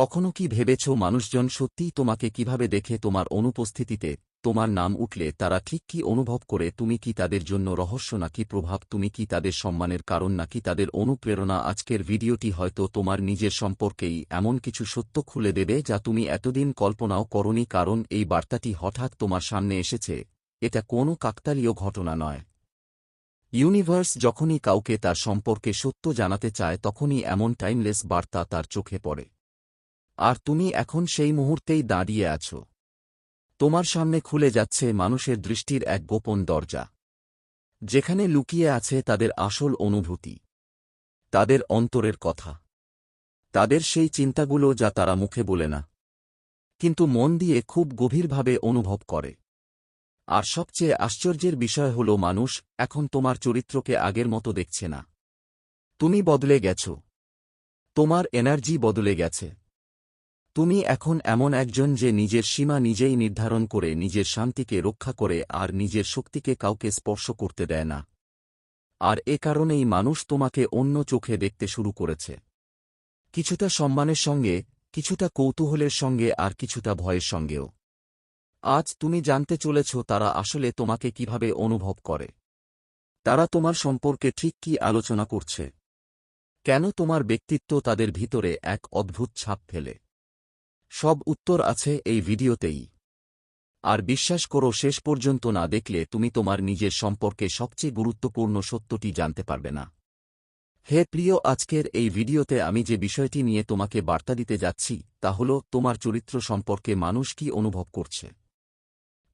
কখনো কি ভেবেছ মানুষজন সত্যিই তোমাকে কীভাবে দেখে তোমার অনুপস্থিতিতে তোমার নাম উঠলে তারা ঠিক কি অনুভব করে? তুমি কি তাদের জন্য রহস্য নাকি প্রভাব? তুমি কি তাদের সম্মানের কারণ নাকি তাদের অনুপ্রেরণা? আজকের ভিডিওটি হয়তো তোমার নিজের সম্পর্কেই এমন কিছু সত্য খুলে দেবে যা তুমি এতদিন কল্পনাও করনি, কারণ এই বার্তাটি হঠাৎ তোমার সামনে এসেছে। এটা কোনো কাকতালীয় ঘটনা নয়। ইউনিভার্স যখনই কাউকে তার সম্পর্কে সত্য জানাতে চায়, তখনই এমন টাইমলেস বার্তা তার চোখে পড়ে। আর তুমি এখন সেই মুহূর্তেই দাঁড়িয়ে আছো। তোমার সামনে খুলে যাচ্ছে মানুষের দৃষ্টির এক গোপন দরজা। যেখানে লুকিয়ে আছে তাদের আসল অনুভূতি। তাদের অন্তরের কথা। তাদের সেই চিন্তাগুলো যা তারা মুখে বলে না। কিন্তু মন দিয়ে খুব গভীরভাবে অনুভব করে। আর সবচেয়ে আশ্চর্যের বিষয় হল মানুষ এখন তোমার চরিত্রকে আগের মতো দেখছে না। তুমি বদলে গেছ। তোমার এনার্জি বদলে গেছে। তুমি এখন এমন একজন যে নিজের সীমা নিজেই নির্ধারণ করে নিজের শান্তিকে রক্ষা করে আর নিজের শক্তিকে কাউকে স্পর্শ করতে দেয় না। আর এ কারণেই মানুষ তোমাকে অন্য চোখে দেখতে শুরু করেছে। কিছুটা সম্মানের সঙ্গে, কিছুটা কৌতূহলের সঙ্গে আর কিছুটা ভয়ের সঙ্গেও। আজ তুমি জানতে চলেছ তারা আসলে তোমাকে কীভাবে অনুভব করে। তারা তোমার সম্পর্কে ঠিক কি আলোচনা করছে। কেন তোমার ব্যক্তিত্ব তাদের ভিতরে এক অদ্ভুত ছাপ ফেলে? সব উত্তর আছে এই ভিডিওতেই। আর বিশ্বাস করো, শেষ পর্যন্ত না দেখলে তুমি তোমার নিজের সম্পর্কে সবচেয়ে গুরুত্বপূর্ণ সত্যটি জানতে পারবে না। হে প্রিয়, আজকের এই ভিডিওতে আমি যে বিষয়টি নিয়ে তোমাকে বার্তা দিতে যাচ্ছি, তা হল তোমার চরিত্র সম্পর্কে মানুষ কি অনুভব করছে।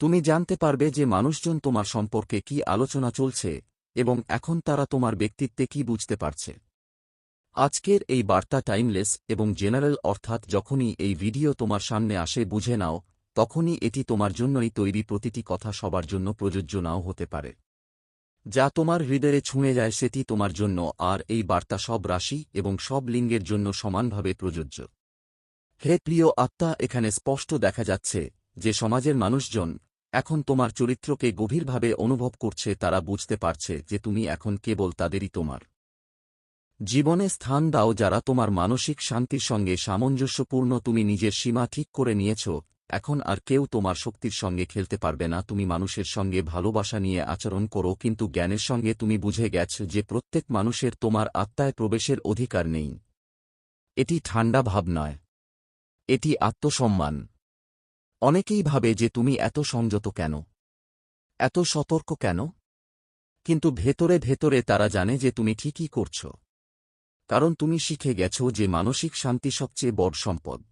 তুমি জানতে পারবে যে মানুষজন তোমার সম্পর্কে কি আলোচনা চলছে এবং এখন তারা তোমার ব্যক্তিত্বে কি বুঝতে পারছে। আজকের এই বার্তা টাইমলেস এবং জেনারেল অর্থাৎ যখনই এই ভিডিও তোমার সামনে আসে বুঝে নাও, তখনই এটি তোমার জন্যই তৈরি প্রতিটি কথা সবার জন্য প্রযোজ্য নাও হতে পারে। যা তোমার হৃদয়ে ছুঁয়ে যায় সেটি তোমার জন্য আর এই বার্তা সব রাশি এবং সব লিঙ্গের জন্য সমানভাবে প্রযোজ্য। হে প্রিয় আত্মা, এখানে স্পষ্ট দেখা যাচ্ছে যে সমাজের মানুষজন এখন তোমার চরিত্রকে গভীরভাবে অনুভব করছে, তারা বুঝতে পারছে যে তুমি এখন কেবল তাদেরই তোমার। জীবনে স্থান দাও যারা তোমার মানসিক শান্তির সঙ্গে সামঞ্জস্যপূর্ণ তুমি নিজের সীমা ঠিক করে নিয়েছ। এখন আর কেউ তোমার শক্তির সঙ্গে খেলতে পারবে না। তুমি মানুষের সঙ্গে ভালোবাসা নিয়ে আচরণ করো, কিন্তু জ্ঞানের সঙ্গে তুমি বুঝে গেছ যে প্রত্যেক মানুষের তোমার আত্মায় প্রবেশের অধিকার নেই। এটি ঠান্ডা ভাব নয়। এটি আত্মসম্মান। অনেকেই ভাবে যে তুমি এত সংযত কেন? এত সতর্ক কেন? কিন্তু ভেতরে ভেতরে তারা জানে যে তুমি ঠিকই করছ। কারণ তুমি শিখে গেছ যে মানসিক শান্তি সবচেয়ে বড় সম্পদ।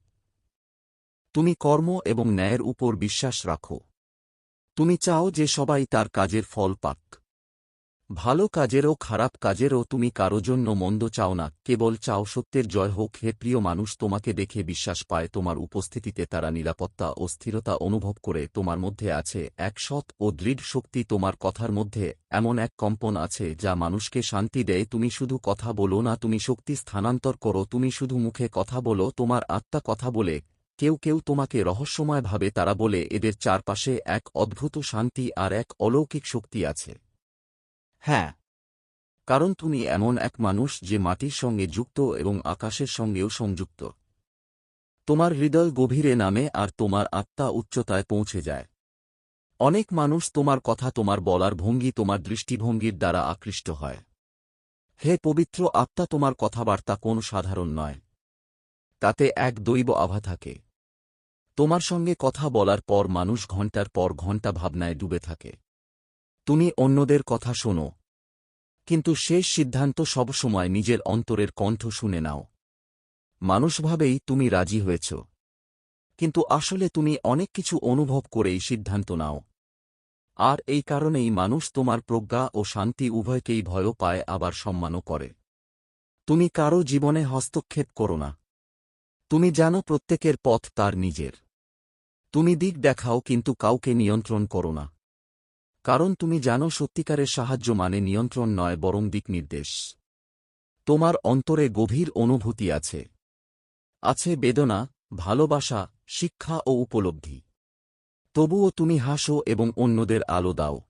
তুমি কর্ম এবং ন্যায়ের উপর বিশ্বাস রাখো। তুমি চাও যে সবাই তার কাজের ফল পাক। ভালো কাজেরও খারাপ কাজেরও তুমি কারও জন্য মন্দ চাও না, কেবল চাও সত্যের জয় হোক। হে প্রিয় মানুষ, তোমাকে দেখে বিশ্বাস পায়, তোমার উপস্থিতিতে তারা নিরাপত্তা ও স্থিরতা অনুভব করে, তোমার মধ্যে আছে এক সৎ ও দৃঢ় শক্তি, তোমার কথার মধ্যে এমন এক কম্পন আছে যা মানুষকে শান্তি দেয়। তুমি শুধু কথা বলো না, তুমি শক্তি স্থানান্তর করো, তুমি শুধু মুখে কথা বলো, তোমার আত্মা কথা বলে। কেউ কেউ তোমাকে রহস্যময়ভাবে তারা বলে, এদের চারপাশে এক অদ্ভুত শান্তি আর এক অলৌকিক শক্তি আছে। হ্যাঁ। কারণ তুমি এমন এক মানুষ যে মাটির সঙ্গে যুক্ত এবং আকাশের সঙ্গেও সংযুক্ত। তোমার হৃদয় গভীরে নামে আর তোমার আত্মা উচ্চতায় পৌঁছে যায়। অনেক মানুষ তোমার কথা তোমার বলার ভঙ্গি তোমার দৃষ্টিভঙ্গির দ্বারা আকৃষ্ট হয়। হে পবিত্র আত্মা, তোমার কথাবার্তা কোন সাধারণ নয়। তাতে এক দৈব আভা থাকে। তোমার সঙ্গে কথা বলার পর মানুষ ঘণ্টার পর ঘণ্টা ভাবনায় ডুবে থাকে। তুমি অন্যদের কথা শোনো। কিন্তু শেষ সিদ্ধান্ত সবসময় নিজের অন্তরের কণ্ঠ শুনে নাও। মানুষভাবেই তুমি রাজি হয়েছ। কিন্তু আসলে তুমি অনেক কিছু অনুভব করেই সিদ্ধান্ত নাও। আর এই কারণেই মানুষ তোমার প্রজ্ঞা ও শান্তি উভয়কেই ভয় পায়, আবার সম্মানও করে। তুমি কারও জীবনে হস্তক্ষেপ করো না। তুমি জানো প্রত্যেকের পথ তার নিজের। তুমি দিক দেখাও, কিন্তু কাউকে নিয়ন্ত্রণ করো না। কারণ তুমি জানো সত্যিকারের সাহায্য মানে নিয়ন্ত্রণ নয়, বরং দিক নির্দেশ তোমার অন্তরে গভীর অনুভূতি আছে। আছে বেদনা, ভালোবাসা, শিক্ষা ও উপলব্ধি। তবুও তুমি হাসো এবং অন্যদের আলো দাও।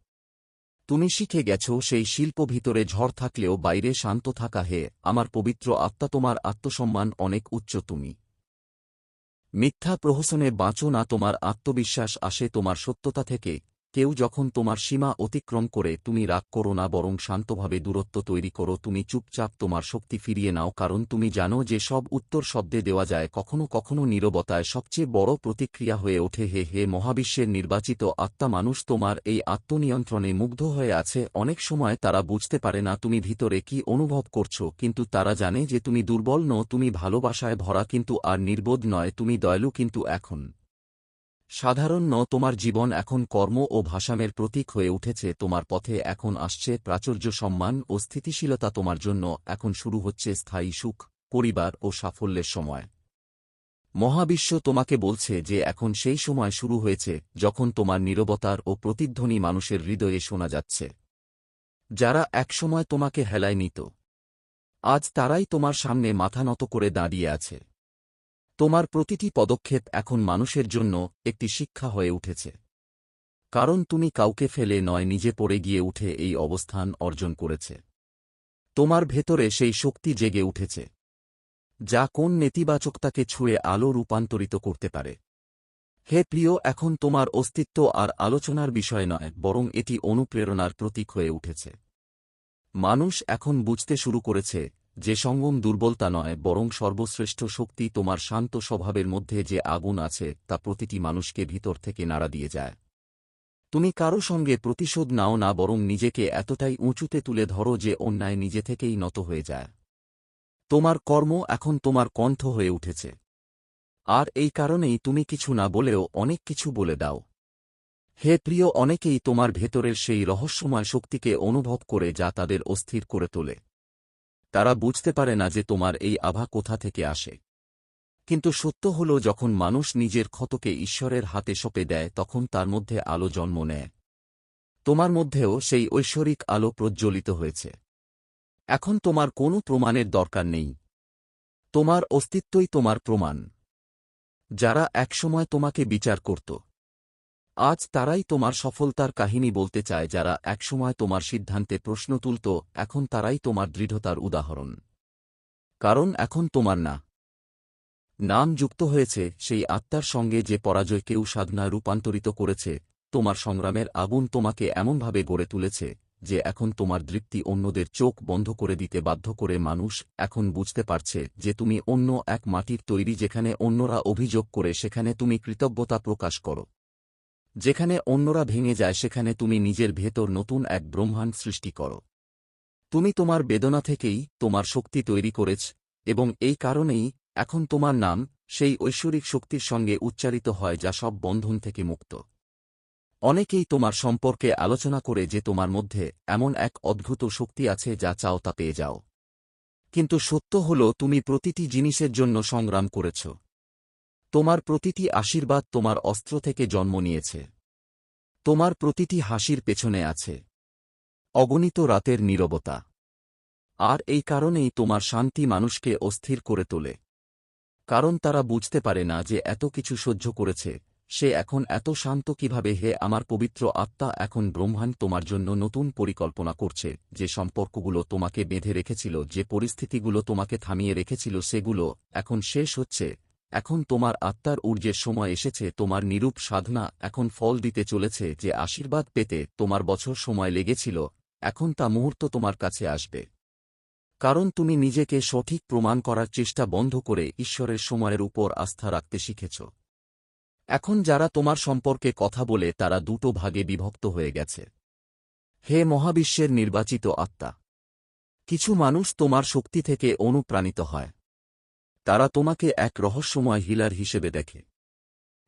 তুমি শিখে গেছ সেই শিল্প ভিতরে ঝড় থাকলেও বাইরে শান্ত থাকা হে, আমার পবিত্র আত্মা, তোমার আত্মসম্মান অনেক উচ্চ তুমি। মিথ্যা প্রহসনে বাঁচো না, তোমার আত্মবিশ্বাস আসে তোমার সত্যতা থেকে। কেউ যখন তোমার সীমা অতিক্রম করে তুমি রাগ করো না বরং শান্তভাবে দূরত্ব তৈরি করো, তুমি চুপচাপ তোমার শক্তি ফিরিয়ে নাও কারণ তুমি জানো যে সব উত্তর শব্দে দেওয়া যায় কখনো কখনো নীরবতায় সবচেয়ে বড় প্রতিক্রিয়া হয়ে ওঠে। হে হে, মহাবিশ্বের নির্বাচিত আত্মা মানুষ তোমার এই আত্মনিয়ন্ত্রণে মুগ্ধ হয়ে আছে। অনেক সময় তারা বুঝতে পারে না তুমি ভিতরে কি অনুভব করছ, কিন্তু তারা জানে যে তুমি দুর্বল নও, তুমি ভালোবাসায় ভরা কিন্তু আর নির্বোধ নয়, তুমি দয়ালু কিন্তু এখন। সাধারণ ন, তোমার জীবন এখন কর্ম ও ভাষামের প্রতীক হয়ে উঠেছে, তোমার পথে এখন আসছে প্রাচুর্য সম্মান ও স্থিতিশীলতা তোমার জন্য, এখন শুরু হচ্ছে স্থায়ী সুখ, পরিবার ও সাফল্যের সময়। মহাবিশ্ব তোমাকে বলছে যে এখন সেই সময় শুরু হয়েছে, যখন তোমার নীরবতার ও প্রতিধ্বনি মানুষের হৃদয়ে শোনা যাচ্ছে। যারা একসময় তোমাকে হেলায় নিত, আজ তারাই তোমার সামনে মাথা নত করে দাঁড়িয়ে আছে। তোমার প্রতিটি পদক্ষেপ এখন মানুষের জন্য একটি শিক্ষা হয়ে উঠেছে। কারণ তুমি কাউকে ফেলে নয়, নিজে পড়ে গিয়ে উঠে এই অবস্থান অর্জন করেছে। তোমার ভেতরে সেই শক্তি জেগে উঠেছে, যা কোন নেতিবাচকতাকে ছুঁয়ে আলো রূপান্তরিত করতে পারে। হে প্রিয়, এখন তোমার অস্তিত্ব আর আলোচনার বিষয় নয়, বরং এটি অনুপ্রেরণার প্রতীক হয়ে উঠেছে। মানুষ এখন বুঝতে শুরু করেছে যে সঙ্গম দুর্বলতা নয়, বরং সর্বশ্রেষ্ঠ শক্তি তোমার শান্ত স্বভাবের মধ্যে যে আগুন আছে, তা প্রতিটি মানুষকে ভিতর থেকে নাড়া দিয়ে যায়। তুমি কারও সঙ্গে প্রতিশোধ নাও না, বরং নিজেকে এতটাই উঁচুতে তুলে ধরো যে অন্যায় নিজে থেকেই নত হয়ে যায়। তোমার কর্ম এখন তোমার কণ্ঠ হয়ে উঠেছে। আর এই কারণেই তুমি কিছু না বলেও অনেক কিছু বলে দাও। হে প্রিয়, অনেকেই তোমার ভেতরের সেই রহস্যময় শক্তিকে অনুভব করে যা তাদের অস্থির করে তোলে। তারা বুঝতে পারে না যে তোমার এই আভা কোথা থেকে আসে। কিন্তু সত্য হল, যখন মানুষ নিজের ক্ষতকে ঈশ্বরের হাতে সঁপে দেয়, তখন তার মধ্যে আলো জন্ম নেয়। তোমার মধ্যেও সেই ঐশ্বরিক আলো প্রজ্জ্বলিত হয়েছে। এখন তোমার কোনো প্রমাণের দরকার নেই। তোমার অস্তিত্বই তোমার প্রমাণ। যারা একসময় তোমাকে বিচার করত আজ তারাই তোমার সফলতার কাহিনী বলতে চায় যারা একসময় তোমার সিদ্ধান্তে প্রশ্ন তুলত, এখন তারাই তোমার দৃঢ়তার উদাহরণ। কারণ এখন তোমার না। নাম যুক্ত হয়েছে, সেই আত্মার সঙ্গে যে পরাজয়কেও সাধনায় রূপান্তরিত করেছে, তোমার সংগ্রামের আগুন তোমাকে এমনভাবে গড়ে তুলেছে, যে এখন তোমার দৃপ্তি অন্যদের চোখ বন্ধ করে দিতে বাধ্য করে মানুষ এখন বুঝতে পারছে যে তুমি অন্য এক মাটির তৈরি যেখানে অন্যরা অভিযোগ করে সেখানে তুমি কৃতজ্ঞতা প্রকাশ করো। যেখানে অন্যরা ভেঙে যায়, সেখানে তুমি নিজের ভেতর নতুন এক ব্রহ্মাণ্ড সৃষ্টি করো। তুমি তোমার বেদনা থেকেই তোমার শক্তি তৈরি করেছ, এবং এই কারণেই এখন তোমার নাম সেই ঐশ্বরিক শক্তির সঙ্গে উচ্চারিত হয়, যা সব বন্ধন থেকে মুক্ত। অনেকেই তোমার সম্পর্কে আলোচনা করে যে তোমার মধ্যে এমন এক অদ্ভুত শক্তি আছে, যা চাও তা পেয়ে যাও। কিন্তু সত্য হল, তুমি প্রতিটি জিনিসের জন্য সংগ্রাম করেছ। তোমার প্রতিটি আশীর্বাদ তোমার অস্ত্র থেকে জন্ম নিয়েছে। তোমার প্রতিটি হাসির পেছনে আছে। অগণিত রাতের নীরবতা। আর এই কারণেই তোমার শান্তি মানুষকে অস্থির করে তোলে। কারণ তারা বুঝতে পারে না যে এত কিছু সহ্য করেছে, সে এখন এত শান্ত কীভাবে হে আমার পবিত্র আত্মা এখন ব্রহ্মাণ্ড তোমার জন্য নতুন পরিকল্পনা করছে, যে সম্পর্কগুলো তোমাকে বেঁধে রেখেছিল, যে পরিস্থিতিগুলো তোমাকে থামিয়ে রেখেছিল, সেগুলো এখন শেষ হচ্ছে এখন তোমার আত্মার ঊর্জের সময় এসেছে, তোমার নিরূপ সাধনা এখন ফল দিতে চলেছে, যে আশীর্বাদ পেতে তোমার বছর সময় লেগেছিল, এখন তা মুহূর্ত তোমার কাছে আসবে। কারণ তুমি নিজেকে সঠিক প্রমাণ করার চেষ্টা বন্ধ করে ঈশ্বরের সময়ের উপর আস্থা রাখতে শিখেছ। এখন যারা তোমার সম্পর্কে কথা বলে, তারা দুটো ভাগে বিভক্ত হয়ে গেছে। হে মহাবিশ্বের নির্বাচিত আত্মা! কিছু মানুষ তোমার শক্তি থেকে অনুপ্রাণিত হয়। তারা তোমাকে এক রহস্যময় হিলার হিসেবে দেখে।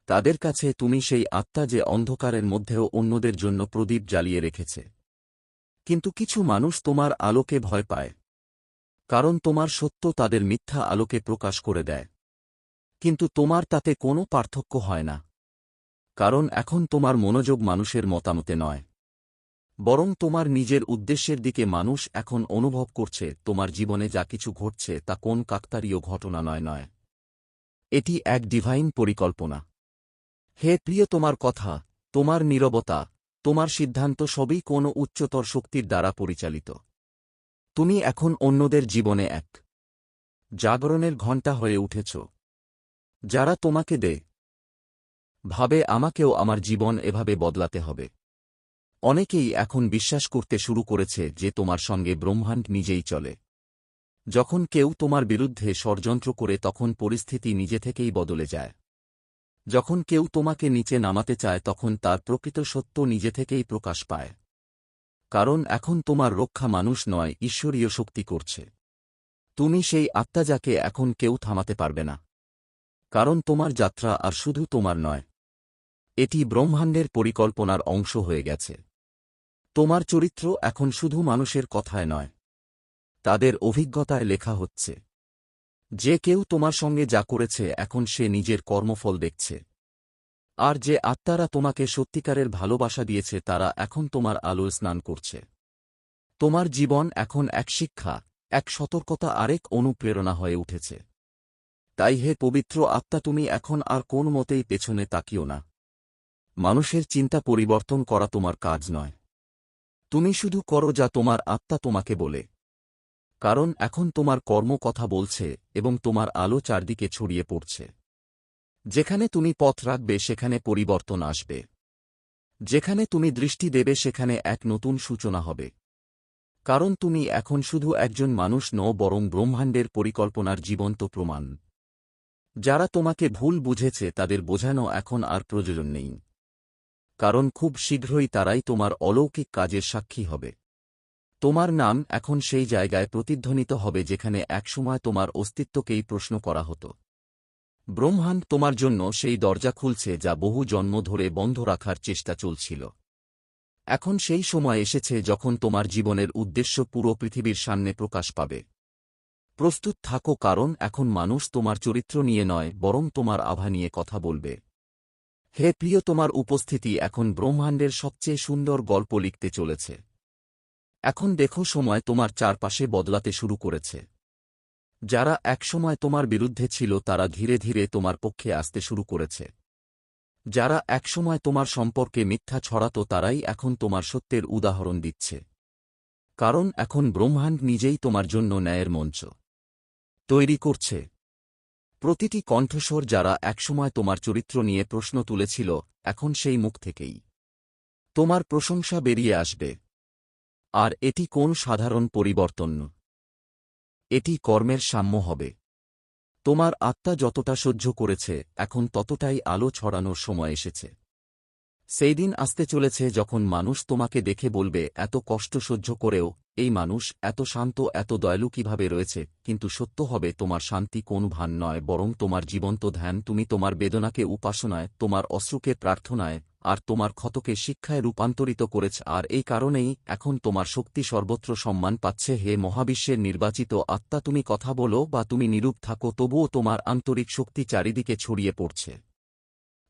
তাদের কাছে তুমি সেই আত্মা যে অন্ধকারের মধ্যেও অন্যদের জন্য প্রদীপ জ্বালিয়ে রেখেছে। কিন্তু কিছু মানুষ তোমার আলোকে ভয় পায়, কারণ তোমার সত্য তাদের মিথ্যা আলোকে প্রকাশ করে দেয়। কিন্তু তোমার তাতে কোনো পার্থক্য হয় না, কারণ এখন তোমার মনোযোগ মানুষের মতামতে নয়। বরং তোমার নিজের উদ্দেশ্যের দিকে মানুষ এখন অনুভব করছে, তোমার জীবনে যা কিছু ঘটছে তা কোন কাকতারীয় ঘটনা নয় নয়। এটি এক ডিভাইন পরিকল্পনা। হে প্রিয় তোমার কথা, তোমার নীরবতা, তোমার সিদ্ধান্ত সবই কোনো উচ্চতর শক্তির দ্বারা পরিচালিত। তুমি এখন অন্যদের জীবনে এক। জাগরণের ঘণ্টা হয়ে উঠেছ। যারা তোমাকে দে, ভাবে আমাকেও আমার জীবন এভাবে বদলাতে হবে। অনেকেই এখন বিশ্বাস করতে শুরু করেছে যে তোমার সঙ্গে ব্রহ্মাণ্ড নিজেই চলে। যখন কেউ তোমার বিরুদ্ধে ষড়যন্ত্র করে তখন পরিস্থিতি নিজে থেকেই বদলে যায়। যখন কেউ তোমাকে নিচে নামাতে চায় তখন তার প্রকৃত সত্য নিজে থেকেই প্রকাশ পায়। কারণ এখন তোমার রক্ষা মানুষ নয়, ঈশ্বরীয় শক্তি করছে। তুমি সেই আত্মা যাকে এখন কেউ থামাতে পারবে না। কারণ তোমার যাত্রা আর শুধু তোমার নয়, এটি ব্রহ্মাণ্ডের পরিকল্পনার অংশ হয়ে গেছে। তোমার চরিত্র এখন শুধু মানুষের কথায় নয়। তাদের অভিজ্ঞতায় লেখা হচ্ছে। যে কেউ তোমার সঙ্গে যা করেছে, এখন সে নিজের কর্মফল দেখছে। আর যে আত্মারা তোমাকে সত্যিকারের ভালোবাসা দিয়েছে, তারা এখন তোমার আলোয় স্নান করছে। তোমার জীবন এখন এক শিক্ষা, এক সতর্কতা, আরেক অনুপ্রেরণা হয়ে উঠেছে। তাই হে পবিত্র আত্মা, তুমি এখন আর কোন মতেই পেছনে তাকিও না। মানুষের চিন্তা পরিবর্তন করা তোমার কাজ নয়। তুমি শুধু করো যা তোমার আত্মা তোমাকে বলে। কারণ এখন তোমার কর্ম কথা বলছে এবং তোমার আলো চারদিকে ছড়িয়ে পড়ছে। যেখানে তুমি পথ রাখবে, সেখানে পরিবর্তন আসবে। যেখানে তুমি দৃষ্টি দেবে, সেখানে এক নতুন সূচনা হবে। কারণ তুমি এখন শুধু একজন মানুষ নও, বরং ব্রহ্মাণ্ডের পরিকল্পনার জীবন্ত প্রমাণ। যারা তোমাকে ভুল বুঝেছে, তাদের বোঝানো এখন আর প্রয়োজন নেই। কারণ খুব শীঘ্রই তারাই তোমার অলৌকিক কাজের সাক্ষী হবে। তোমার নাম এখন সেই জায়গায় প্রতিধ্বনিত হবে যেখানে একসময় তোমার অস্তিত্বকেই প্রশ্ন করা হতো। ব্রহ্মাণ্ড তোমার জন্য সেই দরজা খুলছে যা বহু জন্ম ধরে বন্ধ রাখার চেষ্টা চলছিল। এখন সেই সময় এসেছে যখন তোমার জীবনের উদ্দেশ্য পুরো পৃথিবীর সামনে প্রকাশ পাবে। প্রস্তুত থাকো কারণ এখন মানুষ তোমার চরিত্র নিয়ে নয়, বরং তোমার আভা নিয়ে কথা বলবে। হে প্রিয়, তোমার উপস্থিতি এখন ব্রহ্মাণ্ডের সবচেয়ে সুন্দর গল্প লিখতে চলেছে। এখন দেখো সময় তোমার চারপাশে বদলাতে শুরু করেছে। যারা একসময় তোমার বিরুদ্ধে ছিল, তারা ধীরে ধীরে তোমার পক্ষে আসতে শুরু করেছে। যারা একসময় তোমার সম্পর্কে মিথ্যা ছড়াতো, তারাই এখন তোমার সত্যের উদাহরণ দিচ্ছে। কারণ এখন ব্রহ্মাণ্ড নিজেই তোমার জন্য ন্যায়ের মঞ্চ। তৈরি করছে। প্রতিটি কণ্ঠস্বর যারা একসময় তোমার চরিত্র নিয়ে প্রশ্ন তুলেছিল, এখন সেই মুখ থেকেই। তোমার প্রশংসা বেরিয়ে আসবে। আর এটি কোন সাধারণ পরিবর্তন? এটি কর্মের সাম্য হবে। তোমার আত্মা যতটা সহ্য করেছে, এখন ততটাই আলো ছড়ানোর সময় এসেছে। সেই দিন আসতে চলেছে যখন মানুষ তোমাকে দেখে বলবে, এত কষ্ট সহ্য করেও এই মানুষ এত শান্ত, এত দয়ালু কীভাবে রয়েছে? কিন্তু সত্য হবে, তোমার শান্তি কোন ভান নয়, বরং তোমার জীবন্ত ধ্যান, তুমি তোমার বেদনাকে উপাসনায়, তোমার অশ্রুকে প্রার্থনায়, আর তোমার ক্ষতকে শিক্ষায় রূপান্তরিত করেছ। আর এই কারণেই এখন তোমার শক্তি সর্বত্র সম্মান পাচ্ছে। হে মহাবিশ্বের নির্বাচিত আত্মা, তুমি কথা বলো বা তুমি নিরূপ থাকো, তবুও তোমার আন্তরিক শক্তি চারিদিকে ছড়িয়ে পড়ছে।